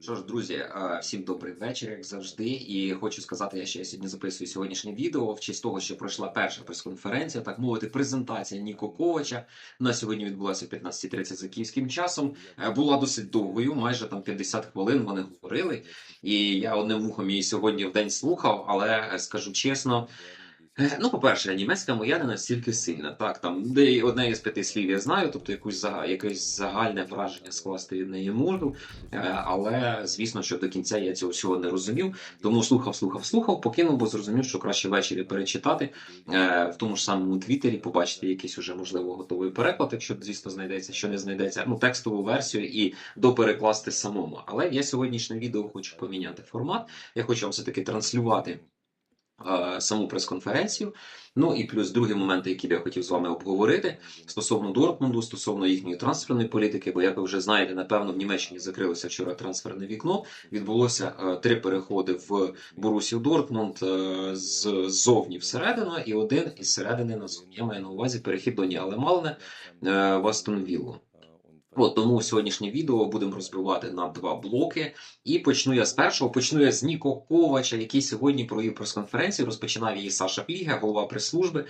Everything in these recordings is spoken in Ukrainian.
Що ж, друзі, всім добрий вечір, як завжди. І хочу сказати, я сьогодні записую сьогоднішнє відео в честь того, що пройшла перша прес-конференція, так мовити, презентація Ніко Ковача. На сьогодні відбулася о 15.30 за київським часом. Е, Була досить довгою, майже там 50 хвилин вони говорили. І я одним вухом її сьогодні в день слухав, але е, скажу чесно. Ну, по-перше, німецька моя не настільки сильна. Так, там де одне із п'яти слів я знаю, тобто якусь якесь загальне враження скласти від неї можу. Е, Але звісно, що до кінця я цього всього не розумів. Тому слухав, слухав, слухав, покинув, бо зрозумів, що краще ввечері перечитати е, в тому ж самому Твіттері, побачити якийсь уже можливо готовий переклад, якщо звісно знайдеться, що не знайдеться, ну текстову версію і доперекласти самому. Але я сьогоднішнє відео хочу поміняти формат. Я хочу вам все таки транслювати саму прес-конференцію. Ну і плюс другий момент, який я хотів з вами обговорити стосовно Дортмунду, стосовно їхньої трансферної політики. Бо, як ви вже знаєте, напевно, в Німеччині закрилося вчора трансферне вікно. Відбулося е, три переходи в Борусію Дортмунд е, ззовні всередину, і один із середини назовні. Я маю на увазі перехід до Ніале Малне е, в Астон Віллу. От тому сьогоднішнє відео будемо розбивати на два блоки. І почну я з першого. Почну я з Ніко Ковача, який сьогодні провів прес-конференцію. Розпочинав її Саша Пліга, голова прес-служби.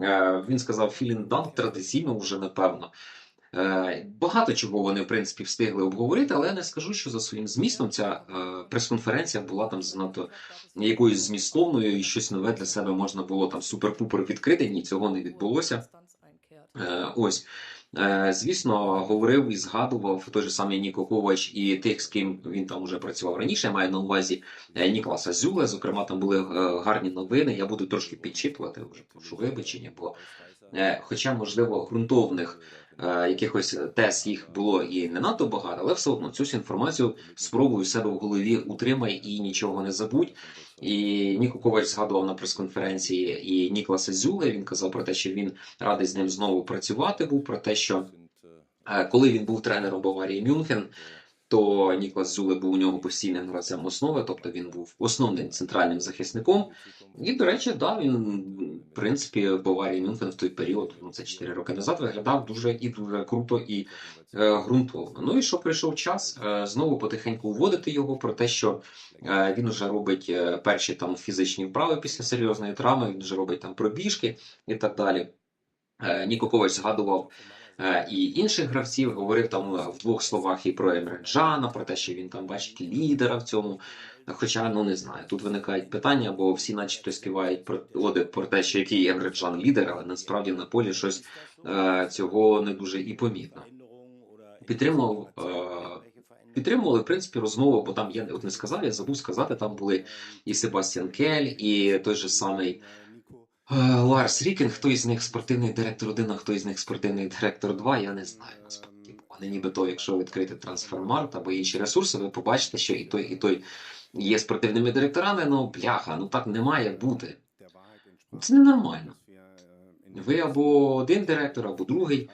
Е, Він сказав Філінданк традиційно вже напевно. Е, Багато чого вони в принципі встигли обговорити, але я не скажу, що за своїм змістом ця е, прес-конференція була там занадто якоюсь змістовною і щось нове для себе можна було там супер-пупер відкрити. Ні, цього не відбулося. Ось. Е, Звісно, говорив і згадував той же самий Ніко Ковач і тих, з ким він там уже працював раніше. Маю на увазі Нікласа Ніколаса Зюле. Зокрема, там були е, гарні новини. Я буду трошки підчитувати, вже прошу вибачення, бо е, хоча, можливо, ґрунтовних е, якихось тез їх було і не надто багато, але все одно цю інформацію спробую себе в голові утримай і нічого не забудь. І Ніко Ковач згадував на прес-конференції і Нікласа Зюле. Він казав про те, що він радий з ним знову працювати був. Про те, що е, коли він був тренером Баварії Мюнхен, то Ніклас Зюле був у нього постійним гравцем основи, тобто він був основним центральним захисником. І, до речі, да, він, в принципі, в Баварії Мюнхен в той період, ну це 4 роки назад, виглядав дуже і дуже круто і е, ґрунтовно. Ну і що прийшов час е, знову потихеньку вводити його про те, що е, він вже робить е, перші там фізичні вправи після серйозної травми, він вже робить там пробіжки і так далі. Е, Ніко Ковач згадував і інших гравців, говорив там е, в двох словах і про Емре Джана, про те, що він там бачить лідера в цьому. Хоча, ну не знаю, тут виникають питання, бо всі, начебто, співають про оди про те, що який Емре Джан лідер, але насправді на полі щось е, цього не дуже і помітно. Підтримував, е, підтримували в принципі розмову, бо там я от не сказав, я забув сказати. Там були і Себастьян Кель, і той же самий е, Ларс Рікінг. Хто із них спортивний директор 1, а хто із них спортивний директор 2, я не знаю насправді. Вони нібито, якщо відкрити трансформарт або інші ресурси, ви побачите, що і той, і той є спортивними директорами. Ну, бляха, ну так не має бути. Це ненормально. Ви або один директор, або другий.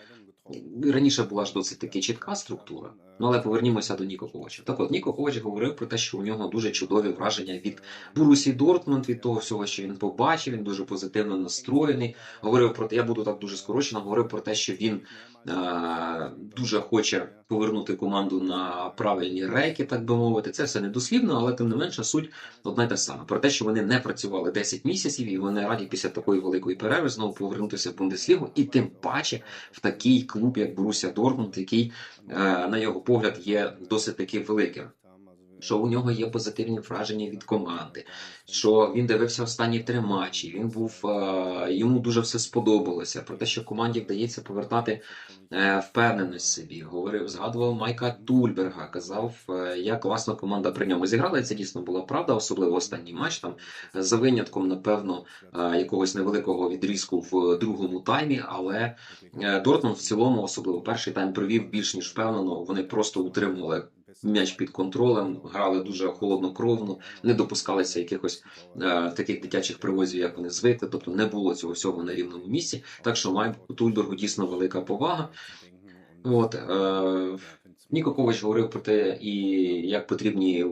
Раніше була ж досить таки чітка структура. Ну але повернімося до Ніко Ковача. Так от Ніко Ковач говорив про те, що у нього дуже чудові враження від Бурусі Дортмунд, від того всього, що він побачив. Він дуже позитивно настроєний. Говорив про те, я буду так дуже скорочено. Говорив про те, що він е- дуже хоче повернути команду на правильні рейки, так би мовити. Це все недослівно, але тим не менше суть одна й та сама. Про те, що вони не працювали 10 місяців, і вони раді після такої великої перерви знову повернутися в Бундеслігу, і тим паче в такий клуб, як Боруся Дортмунд, який е, на його погляд є досить таки великим. Що у нього є позитивні враження від команди, що він дивився останні три матчі. Він був е, йому дуже все сподобалося. Про те, що команді вдається повертати е, впевненість собі. Говорив, згадував Майка Тульберга, казав, е, як класно команда при ньому зіграла. І це дійсно була правда, особливо останній матч. Там за винятком, напевно, якогось невеликого відрізку в другому таймі. Але Дортмунд в цілому, особливо перший тайм провів більш ніж впевнено. Вони просто утримували м'яч під контролем, грали дуже холоднокровно, не допускалися якихось е, таких дитячих привозів, як вони звикли. Тобто не було цього всього на рівному місці. Так що Майку Тульбергу дійсно велика повага. От е, Ніко говорив про те, і як потрібні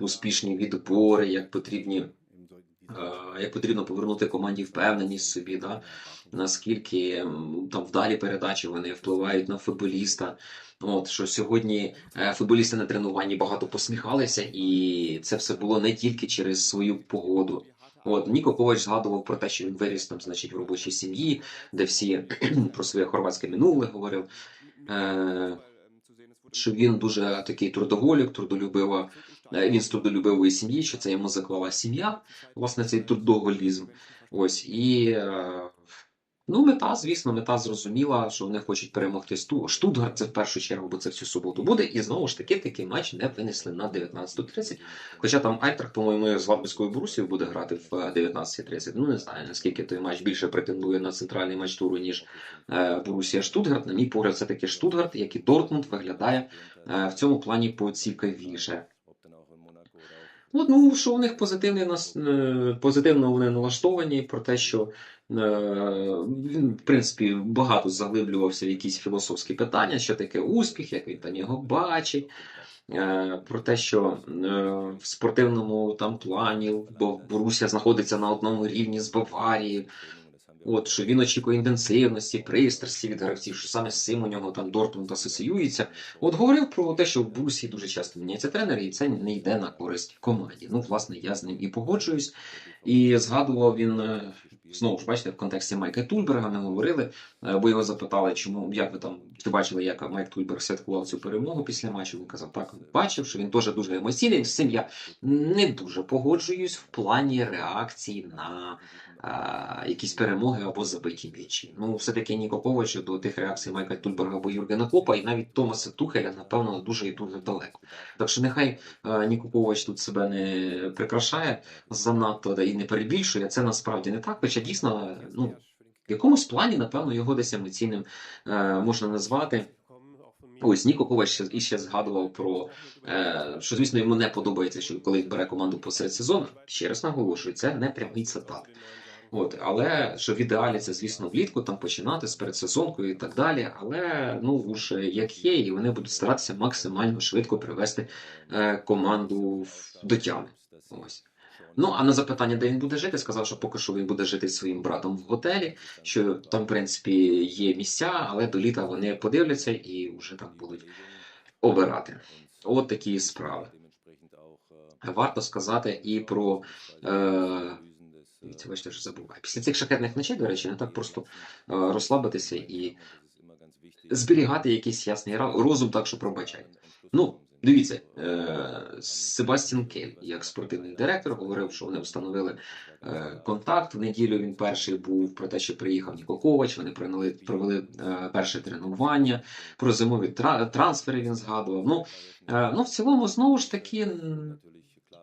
успішні відбори, як потрібні е, як потрібно повернути команді впевненість собі, да? наскільки там вдалі передачі вони впливають на футболіста. От що сьогодні е, футболісти на тренуванні багато посміхалися, і це все було не тільки через свою погоду. От Ніко Ковач згадував про те, що він виріс там, значить, в робочій сім'ї, де всі про своє хорватське минуле говорив. Е, що він дуже такий трудоголік, трудолюбива. Е, Він з трудолюбивої сім'ї, що це йому заклала сім'я, власне, цей трудоголізм. Ось і е, ну, мета, звісно, мета зрозуміла, що вони хочуть перемогти Штутгарт. Це в першу чергу, бо це всю суботу буде. І знову ж таки такий матч не винесли на 19.30. Хоча там Айтрах, по-моєму, з Латвійською Борусією буде грати в е, 19.30. Ну не знаю наскільки той матч більше претендує на центральний матч туру, ніж е, Борусія Штутгарт. На мій погляд, все таки Штутгарт, як і Дортмунд, виглядає е, в цьому плані поцікавіше. От, ну, що у них позитивний нас е, позитивно вони налаштовані про те, що е, він, в принципі, багато заглиблювався в якісь філософські питання, що таке успіх, як він там його бачить. Е, Про те, що в спортивному там плані, бо Борусія знаходиться на одному рівні з Баварією. От що він очікує інтенсивності, пристрасті від гравців, що саме з цим у нього там Дортмунд асоціюється. От говорив про те, що в Борусії дуже часто міняється тренер, і це не йде на користь команді. Ну, власне, я з ним і погоджуюсь. І згадував він е, знову ж бачите, в контексті Майка Тульберга ми говорили, е, бо його запитали, чому як ви там чи бачили, як Майк Тульберг святкував цю перемогу після матчу. Він казав, так бачив, що він теж дуже емоційний. З цим я не дуже погоджуюсь в плані реакції на а, якісь перемоги або забиті м'ячі. Ну, все-таки Ніко Ковач до тих реакцій Майка Тульберга або Юргена Клопа, і навіть Томаса Тухеля, напевно, дуже і дуже далеко. Так що нехай а, Ніко Ковач тут себе не прикрашає занадто да, і не перебільшує. Це насправді не так. Хоча дійсно, ну, в якомусь плані, напевно, його десь емоційним е, можна назвати. Ось Ніко Ковач ще, згадував про е, що, звісно, йому не подобається, що коли бере команду посеред сезону. Ще раз наголошую, це не прямий цитат. От, але що в ідеалі це, звісно, влітку там починати з передсезонкою і так далі. Але ну вже як є, і вони будуть старатися максимально швидко привести е, команду до тями. Ось. Ну а на запитання, де він буде жити, сказав, що поки що він буде жити зі своїм братом в готелі, що там, в принципі, є місця, але до літа вони подивляться і вже там будуть обирати. От такі справи. Варто сказати і про. Е, Дивіться, бачите, що забуваю. Після цих шахетних ночей, до речі, не так просто е, розслабитися і зберігати якийсь ясний розум, так що пробачайте. Ну, дивіться, е, Себастьян Кель, як спортивний директор, говорив, що вони встановили е, контакт. В неділю він перший був про те, що приїхав Ніко Ковач, вони провели, провели перше тренування, про зимові тра- трансфери він згадував. Ну, ну, в цілому, знову ж таки,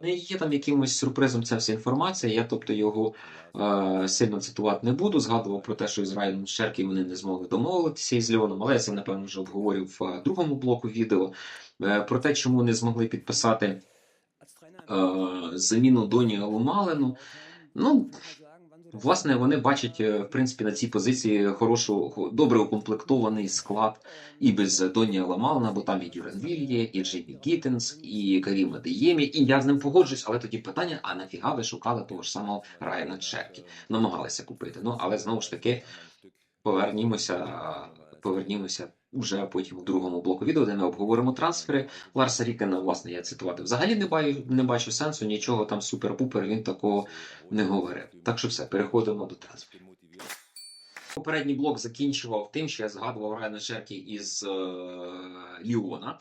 не є там якимось сюрпризом ця вся інформація. Я, тобто, його е, сильно цитувати не буду. Згадував про те, що Ізраїль Шеркі вони не змогли домовитися із Льоном, але я це, напевно, вже обговорив в е, другому блоку відео. Е, про те, чому не змогли підписати е, заміну Доні Малену. Ну, Власне, вони бачать е, в принципі на цій позиції хорошу, добре укомплектований склад і без Доні Ламална, бо там і Дюрен Віль є, і Джеймі Кіттенс, і Карім Адеємі. І я з ним погоджуюсь, але тоді питання: а нафіга ви шукали того ж самого Райана Черкі? Намагалися купити. Ну але знову ж таки повернімося, повернімося вже потім у другому блоку відео, де ми обговоримо трансфери. Ларса Рікена, власне, я цитувати взагалі не бачу, не бачу сенсу, нічого там супер-пупер, він такого не говорив. Так що все, переходимо до трансферу. Попередній блок закінчував тим, що я згадував Райана Шеркі із е, Ліона.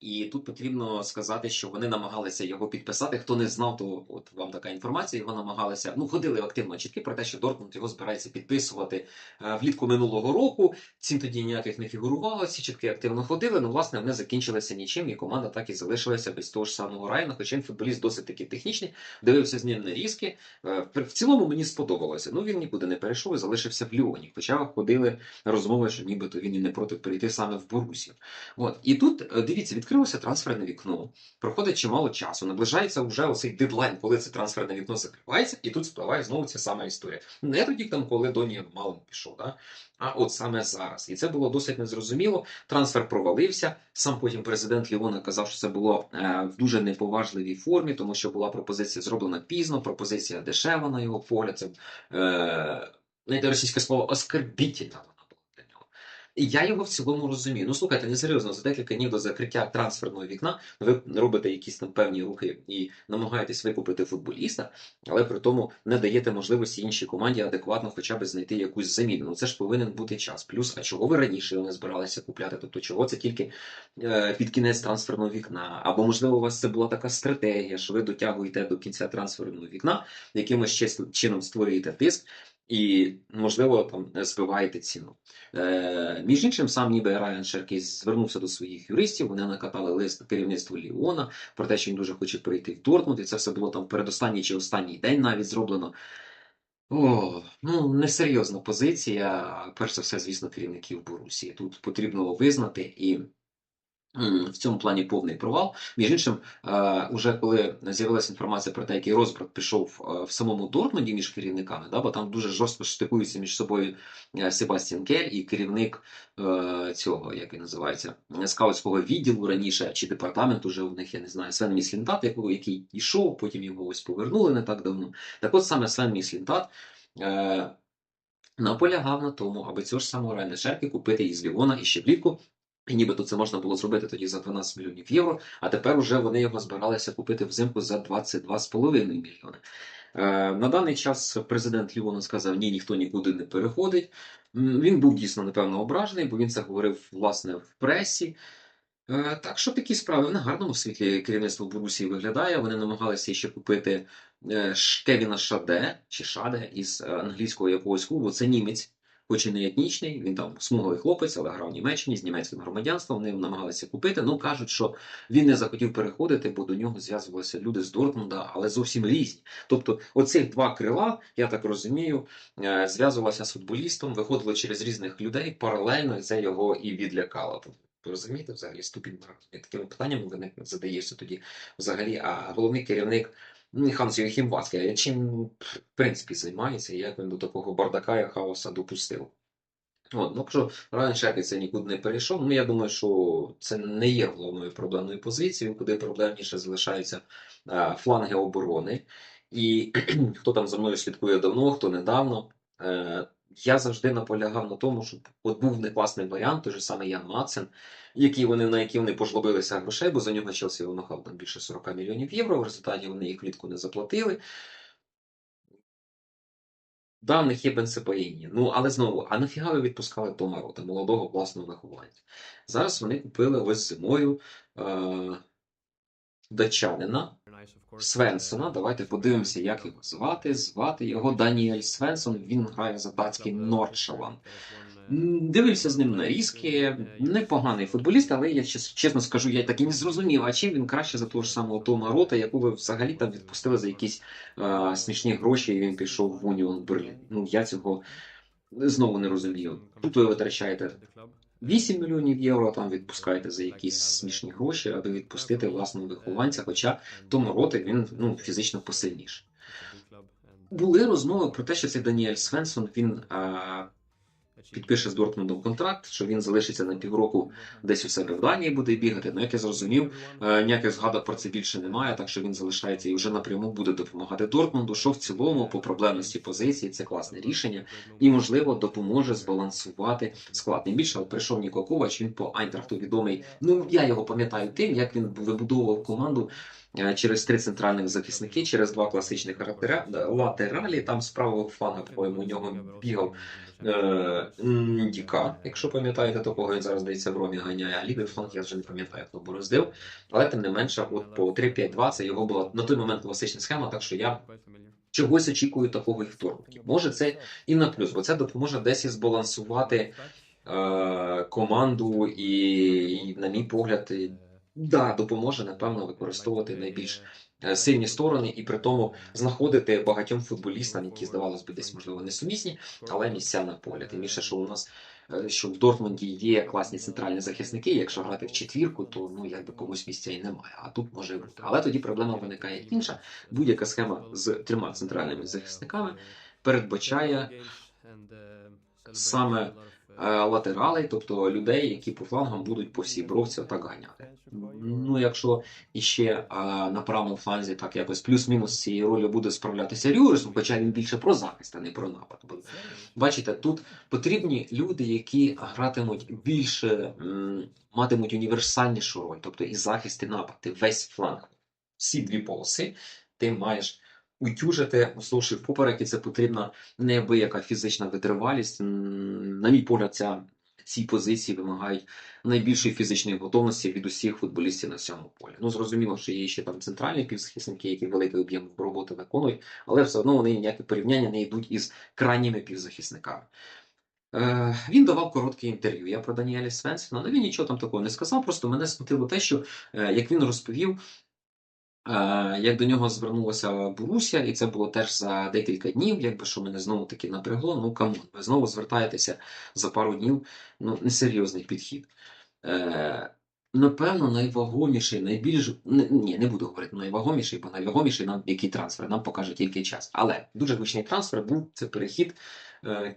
І тут потрібно сказати, що вони намагалися його підписати. Хто не знав, то от вам така інформація. Його намагалися. Ну, ходили активно чітки про те, що Дортмунд його збирається підписувати е, влітку минулого року. Цін тоді ніяких не фігурувало. Ці чітки активно ходили. Ну, власне, вони закінчилися нічим, і команда так і залишилася без того ж самого Райана. Хоча він футболіст досить таки технічний, дивився з ним на різки. Е, в- цілому мені сподобалося. Ну він нікуди не перейшов і залишився в Ліоні. Хоча ходили розмови, що нібито він і не проти перейти саме в Борусію. От і тут е, дивіться, відкривається відкрилося трансферне вікно. Проходить чимало часу. Наближається вже оцей дедлайн, коли це трансферне вікно закривається, і тут спливає знову ця сама історія. Не тоді, там, коли Доні Малом пішов, да? а от саме зараз. І це було досить незрозуміло. Трансфер провалився. Сам потім президент Ліона казав, що це було е, в дуже неповажливій формі, тому що була пропозиція зроблена пізно, пропозиція дешева на його погляд. Це е, знаєте, російське слово оскорбітельна вона була для нього. І я його в цілому розумію. Ну слухайте, несерйозно, за декілька днів до закриття трансферного вікна ви робите якісь там певні рухи і намагаєтесь викупити футболіста, але при тому не даєте можливості іншій команді адекватно хоча б знайти якусь заміну. Ну це ж повинен бути час. Плюс, а чого ви раніше не збиралися купляти? Тобто, чого це тільки е, під кінець трансферного вікна? Або можливо у вас це була така стратегія, що ви дотягуєте до кінця трансферного вікна, якимось чес- чином створюєте тиск. І, можливо, там збиваєте ціну. Е, між іншим, сам ніби Райан Шеркіс звернувся до своїх юристів. Вони накатали лист керівництву Ліона про те, що він дуже хоче перейти в Дортмунд, і це все було там передостанній чи останній день навіть зроблено. О, ну несерйозна позиція. Перш за все, звісно, керівників Борусії. Тут потрібно визнати і. М, В цьому плані повний провал. Між іншим, е, уже коли з'явилася інформація про те, який розбрат пішов е, в самому Дортмунді між керівниками, да, бо там дуже жорстко штикуються між собою е, Себастьян Кель і керівник е, цього, як він називається, скаутського відділу раніше, чи департамент уже у них, я не знаю, Свен Міслінтат, який йшов, потім його ось повернули не так давно. Так от саме Свен Міслінтат е, наполягав на тому, аби цього ж самого Райана Шерки купити із Лівона і ще влітку. І нібито це можна було зробити тоді за 12 мільйонів євро, а тепер уже вони його збиралися купити взимку за 22,5 мільйони. Е, на даний час президент Лівону сказав, ні, ніхто нікуди не переходить. Він був дійсно, напевно, ображений, бо він це говорив власне в пресі. Е, Так що такі справи в негарному світлі керівництво Борусії виглядає. Вони намагалися ще купити е, Кевіна Шаде чи Шаде із англійського якогось клубу. Це німець, хоч і не етнічний. Він там смуглий хлопець, але грав в Німеччині з німецьким громадянством. Вони намагалися купити. Ну кажуть, що він не захотів переходити, бо до нього зв'язувалися люди з Дортмунда, але зовсім різні. Тобто, оцих два крила, я так розумію, е, зв'язувалися з футболістом, виходили через різних людей паралельно, це його і відлякало. Ви розумієте, взагалі ступінь такими питаннями ви задаєшся тоді взагалі. А головний керівник Ханс Йохім Вацке, чим в принципі займається, як він до такого бардака і хаоса допустив. От, ну, якщо Райан Шепі це нікуди не перейшов, ну я думаю, що це не є головною проблемною позицією, куди проблемніше залишаються е, фланги оборони. І хто там за мною слідкує давно, хто недавно. Е, я завжди наполягав на тому, щоб от був не класний варіант, той же самий Ян Мацен, який вони, на які вони пожлобилися грошей, бо за нього Челсі вимагав там більше 40 мільйонів євро. В результаті вони їх влітку не заплатили. Да, є Бенсепаїні. Ну, але знову, а нафіга ви відпускали Тома Рота, молодого власного вихованця? Зараз вони купили ось зимою е- датчанина Свенсона. Давайте подивимося, як його звати. Звати його Даніель Свенсон. Він грає за датський Нордшаланд. Дивився з ним нарізки. Непоганий футболіст, але я чесно скажу, я так і не зрозумів, а чим він краще за того ж самого Тома Рота, яку ви взагалі там відпустили за якісь е, смішні гроші, і він пішов в Уніон Берлін. Ну я цього знову не розумію. Тут ви витрачаєте 8 мільйонів євро, там відпускаєте за якісь смішні гроші, аби відпустити власного вихованця, хоча Том Роти він ну, фізично посильніший. Були розмови про те, що цей Даніель Свенсон він а, підпише з Дортмундом контракт, що він залишиться на півроку десь у себе в Данії буде бігати. Ну, як я зрозумів, е, ніяких згадок про це більше немає, так що він залишається і вже напряму буде допомагати Дортмунду, що в цілому по проблемності позиції це класне рішення і, можливо, допоможе збалансувати склад. Тим більше, прийшов Ніко Ковач, він по Айнтрахту відомий. Ну, я його пам'ятаю тим, як він вибудовував команду через три центральних захисники, через два класичних латера- латералі. Там з правого фланга, по-моєму, у нього бігав е, Діка, якщо пам'ятаєте, то кого він зараз здається в Ромі ганяє, а лівий фланг я вже не пам'ятаю, хто бороздив. Але тим не менше, от по 3-5-2 це його була на той момент класична схема, так що я чогось очікую такого і в Дортмунді. Може, це і на плюс, бо це допоможе десь і збалансувати е, команду, і, і, на мій погляд, да, допоможе, напевно, використовувати найбільш е, сильні сторони і при тому знаходити багатьом футболістам, які здавалось би десь можливо несумісні, але місця на полі. Тим більше, що у нас е, що в Дортмунді є класні центральні захисники. Якщо грати в четвірку, то ну якби комусь місця і немає. А тут може бути. Але тоді проблема виникає інша. Будь-яка схема з трьома центральними захисниками передбачає саме латералей, тобто людей, які по флангам будуть по всій бровці отак ганяти. Ну, якщо іще е, на правому фланзі так якось плюс-мінус з цією ролью буде справлятися Рюрис, хоча він більше про захист, а не про напад. Бо, Бачите, тут потрібні люди, які гратимуть більше, матимуть універсальнішу роль, тобто і захист, і напад, і весь фланг. Всі дві полоси ти маєш утюжити, вздовж і впоперек, це потрібна неабияка фізична витривалість. На мій погляд, ця, ці позиції вимагають найбільшої фізичної готовності від усіх футболістів на цьому полі. Ну, зрозуміло, що є ще там центральні півзахисники, які великий об'єм роботи виконують, але все одно вони ніякі порівняння не йдуть із крайніми півзахисниками. Е, він давав коротке інтерв'ю. Я про Даніеля Свенсена, але він нічого там такого не сказав. Просто мене смутило те, що е, як він розповів, як до нього звернулася Борусія, і це було теж за декілька днів, якби що мене знову таки напрягло. Ну камон, ви знову звертаєтеся за пару днів. Ну, несерйозний підхід. Е, Напевно, найвагоміший, найбільш ні, не буду говорити найвагоміший, бо найвагоміший нам який трансфер нам покаже тільки час. Але дуже гучний трансфер був це перехід е,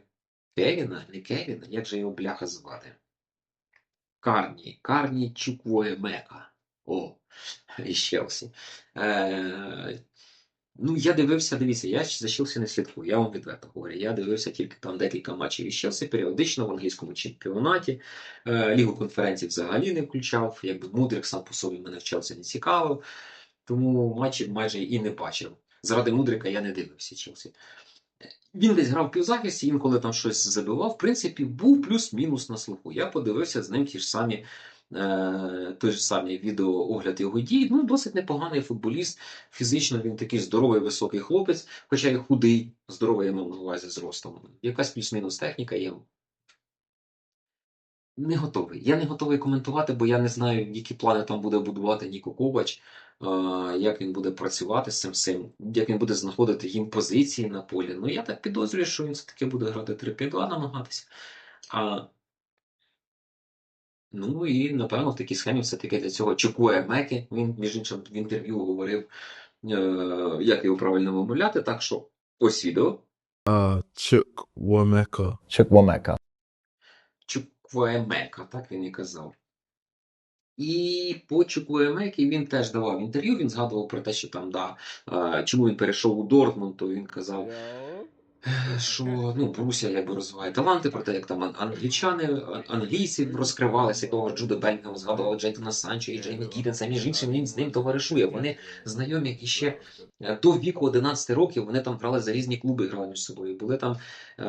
Кевіна, не Кевіна, як же його бляха звати? Карні, Карні Чуквоє Мека. О, із Челсі. Е, ну, я дивився, дивіться, я за Челсі не слідкую, я вам відверто говорю. Я дивився тільки там декілька матчів із Челсі, періодично в англійському чемпіонаті. Е, Лігу конференцій взагалі не включав, якби Мудрик сам по собі мене в Челсі не цікавив, тому матчів майже і не бачив. Заради Мудрика я не дивився Челсі. Він десь грав півзахисті, інколи там щось забивав. В принципі, був плюс-мінус на слуху. Я подивився з ним ті ж самі, той ж самий відеоогляд його дій. Ну, досить непоганий футболіст. Фізично він такий здоровий, високий хлопець, хоча й худий, здоровий я мав на увазі з ростом. Якась плюс-мінус техніка є. Не готовий. Я не готовий коментувати, бо я не знаю, які плани там буде будувати Ніко Ковач, е, як він буде працювати з цим всім, як він буде знаходити їм позиції на полі. Ну, я так підозрюю, що він все-таки буде грати 3-5-2 намагатися. А, ну і, напевно, в такій схемі все-таки для цього Чукує Меки. Він, між іншим, в інтерв'ю говорив, е, як його правильно вимовляти. Так що ось відео. Uh, Chuk Wameka. Chukwuemeka. Так він і казав. І по Чуквуемекі він теж давав інтерв'ю. Він згадував про те, що там, да, е, чому він перейшов у Дортмунд, то він казав, що ну, Борусія якби розвиває таланти, про те, як там англічани, англійці розкривалися, того Джуда Белінгем згадував Джейтона Санчо і Джеймі Гіденса. Між іншим, він з ним товаришує. Вони знайомі іще е, до віку 11 років. Вони там грали за різні клуби, грали між собою. Були там е,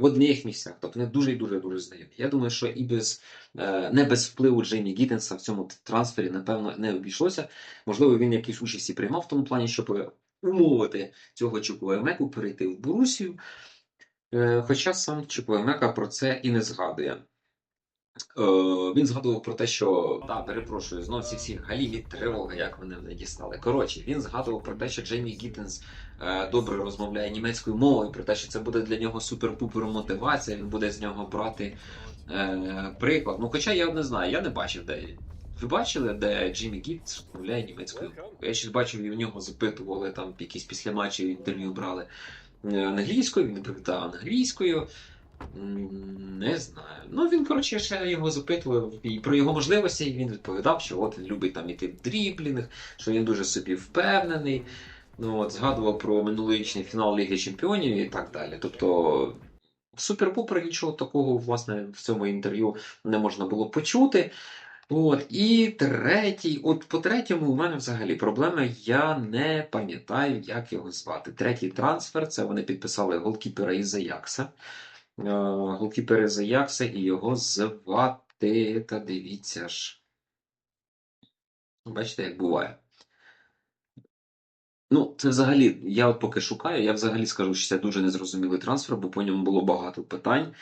в одних місцях. Тобто вони дуже і дуже дуже знайомі. Я думаю, що і без е, не без впливу Джеймі Гіденса в цьому трансфері, напевно, не обійшлося. Можливо, він якісь участі приймав в тому плані, щоб умовити цього Чукуемеку перейти в Борусію. Е, Хоча сам Чукуемека про це і не згадує. Е, Він згадував про те, що да, перепрошую, знов ці всі галімі тривоги, як вони не дістали. Коротше, він згадував про те, що Джеймі Гіттенс е, добре розмовляє німецькою мовою, про те, що це буде для нього супер-пупер мотивація, він буде з нього брати е, приклад. Ну, хоча я не знаю, я не бачив, де. Ви бачили, де Джиммі Гіттенс розмовляє німецькою? Я щось бачив, і в нього запитували там якісь після матчів інтерв'ю брали е, англійською, він відповідав англійською. Не знаю. Ну він, коротше, ще його запитував і про його можливості, і він відповідав, що от він любить там іти в дріблінг, що він дуже собі впевнений. Ну, от, згадував про минулорічний фінал Ліги Чемпіонів і так далі. Тобто, супер-пупер нічого такого, власне, в цьому інтерв'ю не можна було почути. От, і третій, от по третьому у мене взагалі проблема, я не пам'ятаю, як його звати. Третій трансфер це вони підписали голкіпера із Аякса. Е, голкіпер із Аякса, і його звати, та дивіться ж. Бачите, як буває. Ну, це взагалі, я от поки шукаю, я взагалі скажу, що це дуже незрозумілий трансфер, бо по ньому було багато питань.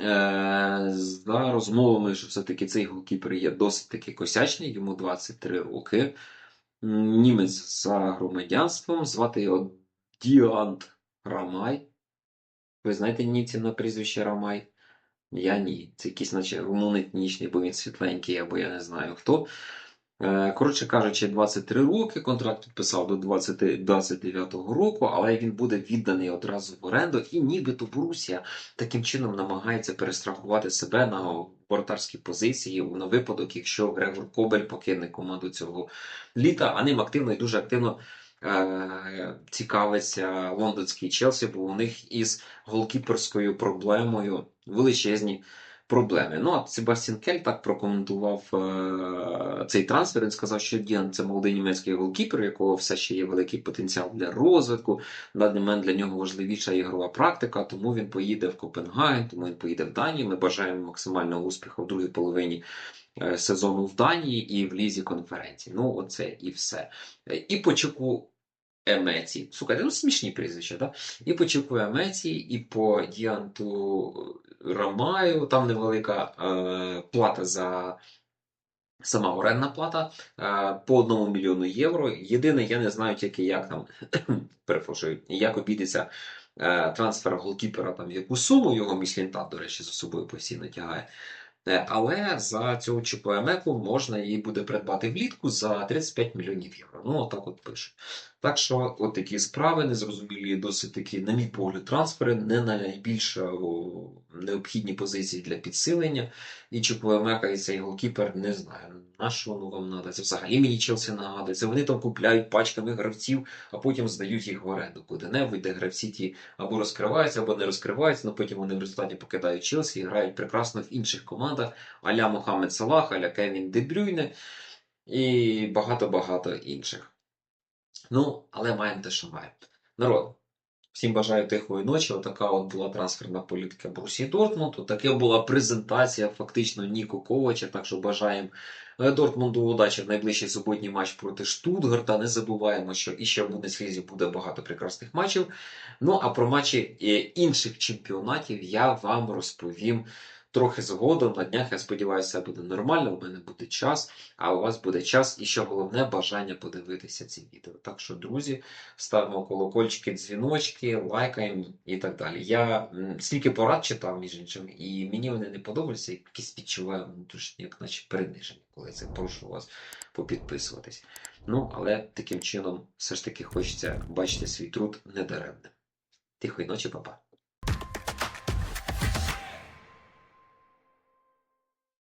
Е, за розмовами, що все-таки цей голкіпер є досить таки косячний, йому 23 роки. Німець за громадянством, звати його Діант Рамай. Ви знаєте німців на прізвище Рамай? Я ні. Це якийсь, наче румун етнічний, бо він світленький, або я не знаю хто. Е, Коротше кажучи, 23 роки, контракт підписав до 20, 29 року, але він буде відданий одразу в оренду, і нібито Борусія таким чином намагається перестрахувати себе на воротарській позиції на випадок, якщо Грегор Кобель покине команду цього літа, а ним активно і дуже активно е- цікавиться лондонський Челсі, бо у них із голкіперською проблемою величезні проблеми. Ну, а Себастьян Кель так прокоментував е- цей трансфер. Він сказав, що Діан це молодий німецький голкіпер, у якого все ще є великий потенціал для розвитку. На даний момент для нього важливіша ігрова практика, тому він поїде в Копенгаген, тому він поїде в Данію. Ми бажаємо максимального успіху в другій половині е, сезону в Данії і в лізі конференції. Ну, оце і все. Е, І по Чеку Емеці. Слухайте, ну смішні прізвища, так? І по Чеку Емеці, і по Діанту Рамаю. Там невелика е, плата за. Сама орендна плата е, по одному мільйону євро. Єдине, я не знаю тільки, як там перепрошую, як обійдеться е, трансфер голкіпера, там яку суму його міслінта, до речі, за собою постійно тягає. Е, Але за цього ЧПМЕКу можна її буде придбати влітку за 35 мільйонів євро. Ну, отак от пише. Так що, от такі справи незрозумілі, досить такі, на мій погляд, трансфери, не на найбільш необхідні позиції для підсилення. І ЧПМЕКа, і цей голкіпер, не знаю, на що воно вам треба. Це взагалі мені Челсі нагадує. Це вони там купляють пачками гравців, а потім здають їх в оренду куди-небудь, де гравці ті або розкриваються, або не розкриваються, але потім вони в результаті покидають Челсі і грають прекрасно в інших командах, аля Мохамед Салах, аля Кевін Дебрюйне і багато-багато інших. Ну, але маємо те, що маємо. Народ, всім бажаю тихої ночі. Отака от була трансферна політика Брусі Дортмунд. Отака була презентація фактично Ніко Ковача. Так що бажаємо е, Дортмунду удачі в найближчий суботній матч проти Штутгарта. Не забуваємо, що і ще в Бундеслізі буде багато прекрасних матчів. Ну а про матчі е, інших чемпіонатів я вам розповім. Трохи згодом на днях, я сподіваюся, все буде нормально. У мене буде час, а у вас буде час і що головне бажання подивитися ці відео. Так що, друзі, ставимо колокольчики, дзвіночки, лайкаємо і так далі. Я стільки порад читав, між іншим, і мені вони не подобаються, якісь відчуваю внутрішні, як наче приниження, коли це прошу вас попідписуватись. Ну, але таким чином все ж таки хочеться бачити свій труд недаремним. Тихої ночі, папа.